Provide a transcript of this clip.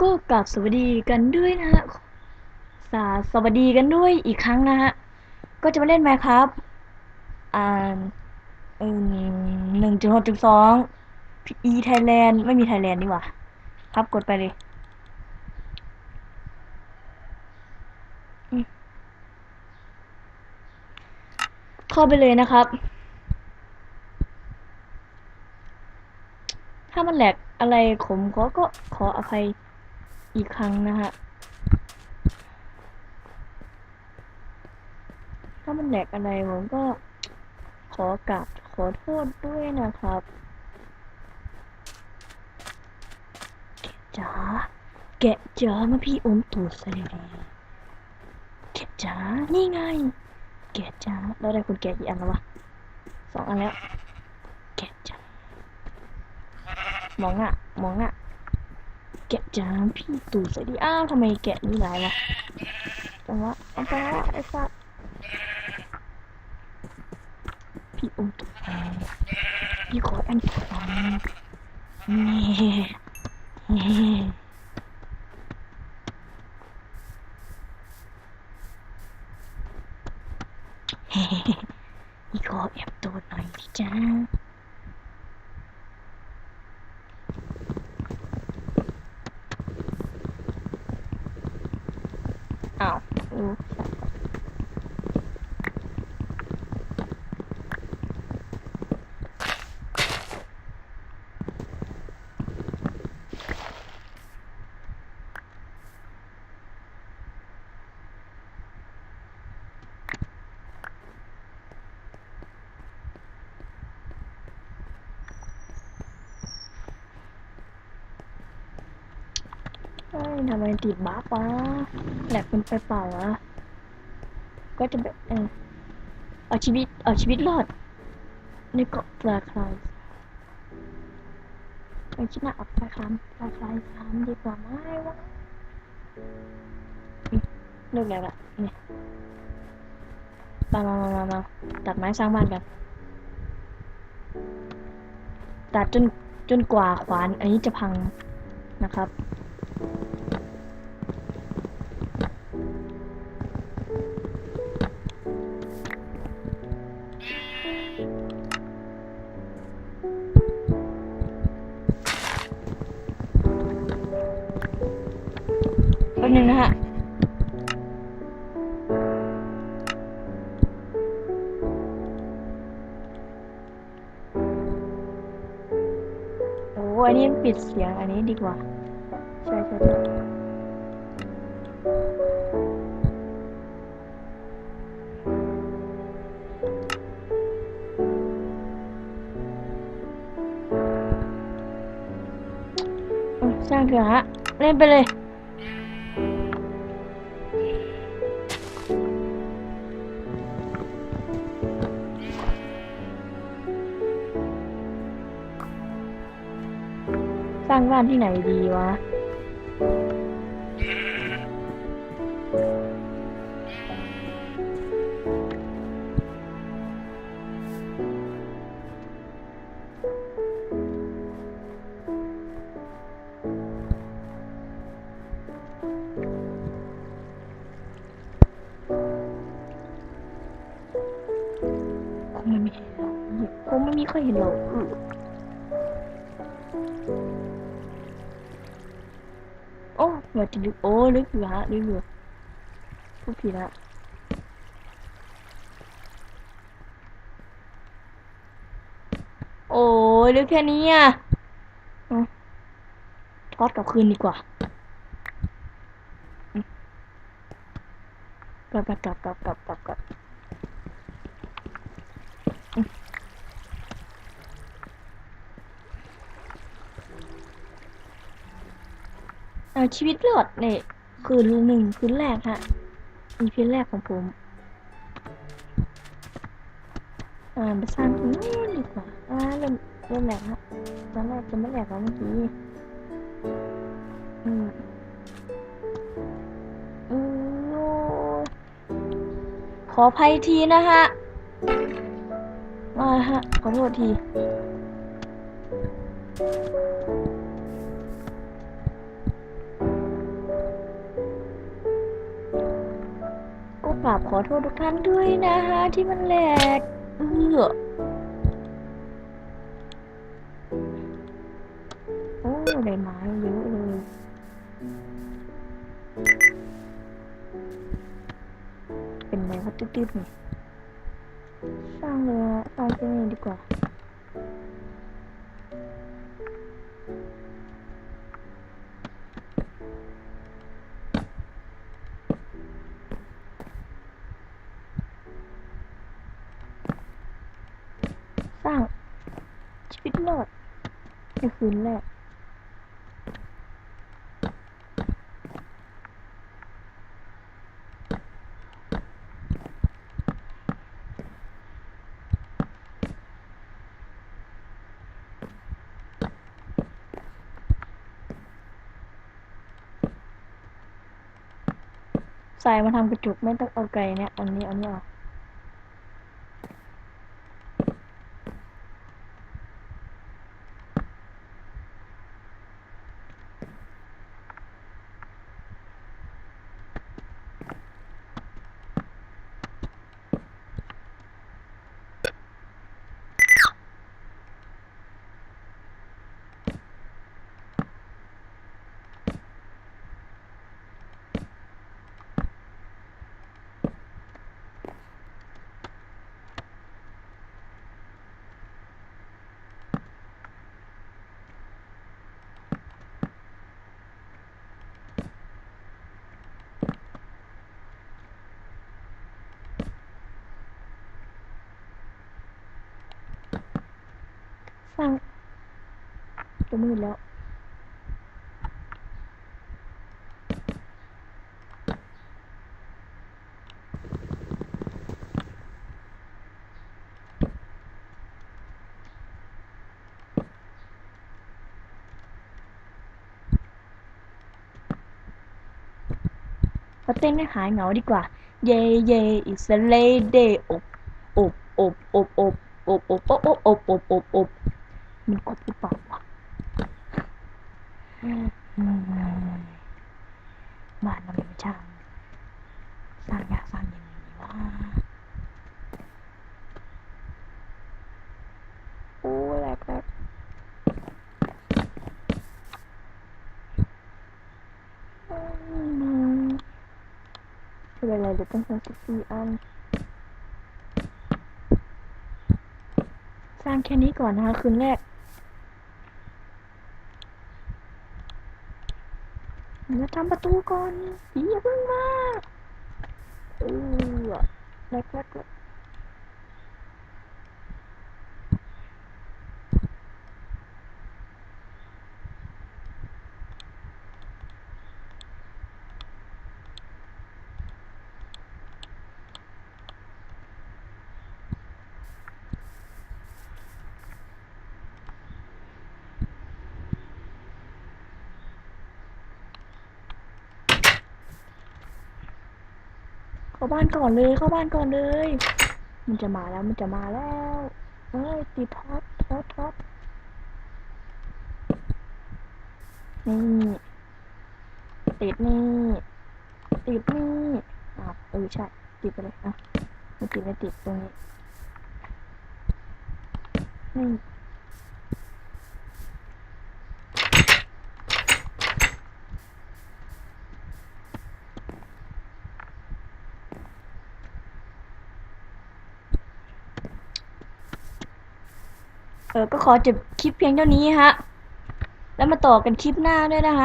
ก็กราบสวัสดีกันด้วยนะฮะสาสวัสดีกันด้วยอีกครั้งนะฮะ ก็จะมาเล่นไหมครับ อ่าหนึ่งจุดหกจุดสองอีไทยแลนด์ไม่มีไทยแลนด์ดีกว่า ครับกดไปเลยเข้าไปเลยนะครับ ถ้ามันแหลกอะไรผมก็ก็ขออภัย อีกครั้งนะฮะ ถ้ามันแหลกอะไรผมก็ขอกราบขอโทษด้วยนะครับแกะจ๋าแกะจ๋ามาพี่อมตูดซะดีๆแกะจ๋านี่ไง แกะจ๋าเราได้คุณแกะกี่อันแล้ววะสองอันแล้ว แกะจ๋ามองอะมองอะ แกะจ๋าพี่ตูดซะดีอ้าวทำไมแกะนี่หลายวะจังวะเอาไปวะไอ้สัสพี่อมตัวพี่ขอแอนตัวเองนี่นี่พี่ขอแอบตัวหน่อยดิจ้า อ้า ทำไมติดบั๊กวะแหลกเป็นไปเปล่าวะก็จะแบบเออเอาชีวิตเอาชีวิตรอดในเกาะปลาคลายไปคิดหน้าออกปลาคลามปลาคลายสามดีกว่าไหมวะอืมเลิกแล้วละนี่มามามามามาตัดไม้สร้างบ้านกัน ตัดจนจนกว่าขวานอันนี้จะพังนะครับ อันนี้ปิดเสียงอันนี้ดีกว่า ใช่ใช่ใช่ช่างเถอะฮะ เล่นไปเลย สร้างบ้านที่ไหนดีวะ คงไม่มีใครเห็นเราคงไม่มีใครเห็นเราเออ โอ้เหมือนจะลึกโอ้ลึกอยู่ฮะลึกอยู่พูดผิดละโอ้ยลึกแค่นี้อะทอดกลับคืนดีกว่ากลับกลับกลับกลับกลับกลับกลับอืมเอา ชีวิตรอดเนี่ยคืนหนึ่งคืนแรกฮะอีพีแรกของผมอ่าไปสร้างตรงนู้นดีกว่าอ่าเริ่มเริ่มแหลกแล้วตอนแรกจะไม่แหลกแล้วเมื่อกี้อืมอืมขออภัยทีนะฮะมาฮะขอโทษที กราบขอโทษทุกท่านด้วยนะฮะที่มันแหลกเออโอ้ได้ไม้เยอะเลย เป็นไงว่าตืดๆนี่สร้างเลยฮะสร้างที่นี่ดีกว่า รอดในคืนแรกใส่มาทำกระจุกไม่ต้องเอาไก่เนี่ยอันนี้อันนี้เอา สร้างจะมืดแล้วมาเต้นให้หายเหงาดีกว่าเย่เย่ it's a lady อบอบอบอบอบอบอ มันกดหรือเปล่าวะอืมบ้านมันเป็นช่างสร้างยากสร้างยังไงวะโอ้แหลกแหลกอืมไม่เป็นไรเดี๋ยวต้องทำสิบสี่อันสร้างแค่นี้ก่อนนะคะคืนแรก มาทำประตูก่อนอย่าเพิ่งมาเออแล้วก็าบ้านก่อนเลย เข้าบ้านก่อนเลย มันจะมาแล้ว มันจะมาแล้วเอ้ยติดท็อตท็อตท็อตนี่ ติดนี่ ติดนี่อ้าเออใช่ ติดไปเลยอะไม่ติดไม่ติดตรงนี้นี่ ออก็ขอจบคลิปเพียงเท่านี้ฮะ แล้วมาต่อกันคลิปหน้าด้วยนะคะ